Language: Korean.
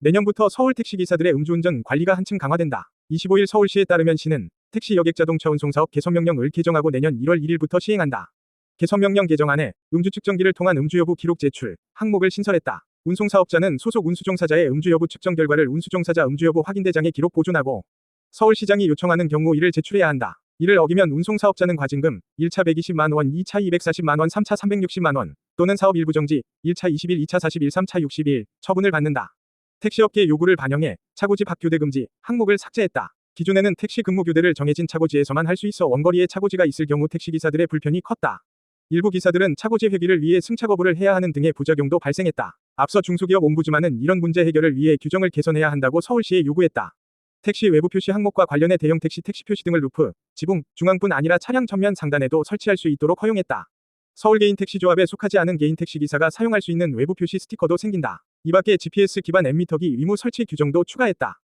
내년부터 서울 택시기사들의 음주운전 관리가 한층 강화된다. 25일 서울시에 따르면 시는 택시 여객 자동차 운송사업 개선명령을 개정하고 내년 1월 1일부터 시행한다. 개선명령 개정안에 음주 측정기를 통한 음주 여부 기록 제출 항목을 신설했다. 운송사업자는 소속 운수종사자의 음주 여부 측정 결과를 운수종사자 음주 여부 확인대장에 기록 보존하고 서울시장이 요청하는 경우 이를 제출해야 한다. 이를 어기면 운송사업자는 과징금 1차 120만 원, 2차 240만 원, 3차 360만 원 또는 사업 일부 정지 1차 21, 2차 41, 3차 61 처분을 받는다. 택시업계 요구를 반영해 차고지 박교대 금지 항목을 삭제했다. 기존에는 택시 근무 교대를 정해진 차고지에서만 할 수 있어 원거리에 차고지가 있을 경우 택시기사들의 불편이 컸다. 일부 기사들은 차고지 회귀를 위해 승차 거부를 해야 하는 등의 부작용도 발생했다. 앞서 중소기업 옴부즈만은 이런 문제 해결을 위해 규정을 개선해야 한다고 서울시에 요구했다. 택시 외부 표시 항목과 관련해 대형 택시 택시 표시 등을 루프, 지붕, 중앙뿐 아니라 차량 전면 상단에도 설치할 수 있도록 허용했다. 서울 개인 택시 조합에 속하지 않은 개인 택시 기사가 사용할 수 있는 외부 표시 스티커도 생긴다. 이 밖에 GPS 기반 앱미터기 의무 설치 규정도 추가했다.